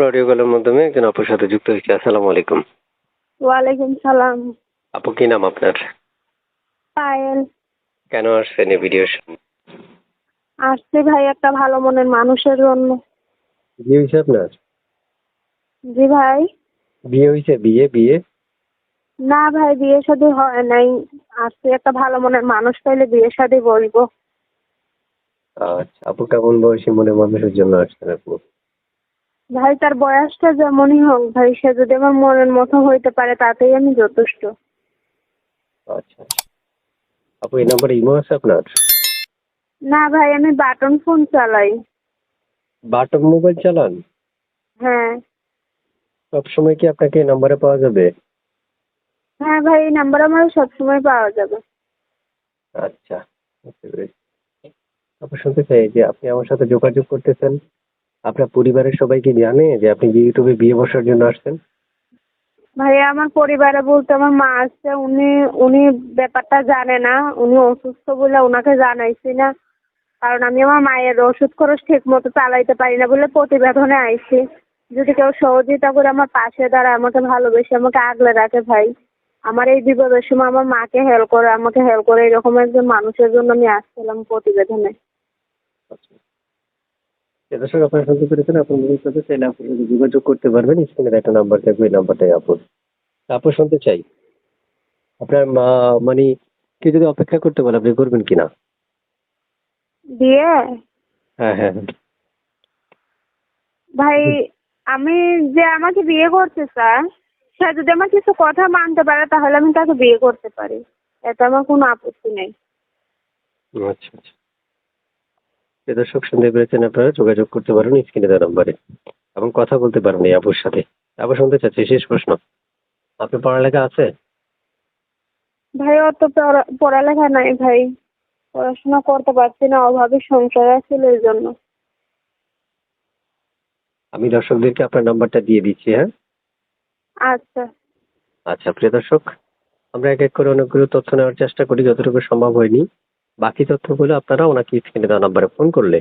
আমরা অডিও কলের মাধ্যমে একজন আপুর সাথে যুক্ত হয়েছি। আসসালামু আলাইকুম। ওয়ালাইকুম সালাম। আপু কি নাম আপনার? পায়েল। কেন আসছেন এই ভিডিও আসছে ভাই একটা ভালো মনের মানুষের জন্য। বিয়ে হয়েছে আপনার? জি ভাই। বিয়ে হয়েছে? বিয়ে বিয়ে? না ভাই বিয়ে শাদী হয় নাই। আসছে একটা ভালো মনের মানুষ পাইলে বিয়ে শাদী বলব। আচ্ছা আপু কেমন বয়সী মনে মানুষের জন্য আসছেন আপু? ভাই তার বয়সটা যেমনই হোক ভাই সে যদি আমার মনের মতো হইতে পারে তাতেই আমি যথেষ্ট। আচ্ছা আচ্ছা। আপু এই নাম্বারে ইমো আছে আপনার? না ভাই আমি বাটন ফোন চালাই। বাটন মোবাইল চালান? হ্যাঁ। সবসময় কি আপনাকে এই নাম্বারে পাওয়া যাবে? হ্যাঁ ভাই এই নাম্বার আমার সবসময় পাওয়া যাবে। আচ্ছা বুঝতে পেরেছি। আপু শুনতে চাই যে আপনি আমার সাথে যোগাযোগ করতেছেন। আপনার পরিবারের সবাই কি জানে যে আপনি ইউটিউবে বিয়ে বসার জন্য আসছেন? ভাই আমার পরিবারে বলতে আমার মা আছে, উনি উনি ব্যাপারটা জানে না। উনি অসুস্থ বলে ওনাকে জানাইছি না। কারণ আমি আমার মায়ের ওষুধ খরচ ঠিক মতো চালাইতে পারি না বলে প্রতিবেদনে আইছি। যদি কেউ সহযোগিতা করে আমার পাশে দাঁড়ায়, আমাকে ভালোবেসে আমাকে আগলে রাখে ভাই। আমার এই বিপদের সময় আমার মাকে হেল্প করে, আমাকে হেল্প করে এরকম একজন মানুষের জন্য আমি আসছিলাম প্রতিবেদনে। দর্শক আপনারা শুনতে পেরেছেন আপনার মনের সাথে চাইলে আপনার সাথে যোগাযোগ করতে পারবেন স্ক্রিনের একটা নাম্বার থাকবে এই নাম্বারটাই আপন আপু শুনতে চাই। আপনার মা মানে কেউ যদি অপেক্ষা করতে বলে আপনি করবেন কিনা? দিয়ে? হ্যাঁ হ্যাঁ। ভাই আমি যে আমাকে বিয়ে করতে চায় সে যদি আমার কিছু কথা মানতে পারে তাহলে আমি তাকে বিয়ে করতে পারি। এতে আমার কোনো আপত্তি নেই। আচ্ছা আচ্ছা। দর্শক শুনতে পেরেছেন আপনারা যোগাযোগ করতে পারেন স্ক্রিনে দেওয়া নাম্বারে এবং কথা বলতে পারেন এই আপুর সাথে। আবার শুনতে চাচ্ছি শেষ প্রশ্ন। আপনার পড়ালেখা আছে? ভাই অত পড়ালেখা নাই ভাই। পড়াশোনা করতে পারছি না অভাবে সংসার ছিল এই জন্য আমি দর্শকদেরকে আপনার নাম্বারটা দিয়ে দিচ্ছি হ্যাঁ? আচ্ছা। আচ্ছা প্রিয় দর্শক আমরা এক এক করে অনেকগুলো তথ্য নেওয়ার চেষ্টা করি যতটুকু সম্ভব হয়নি। বাকি তথ্যগুলো আপনারা ওনাকে স্ক্রিনে দেওয়া নাম্বারে ফোন করলে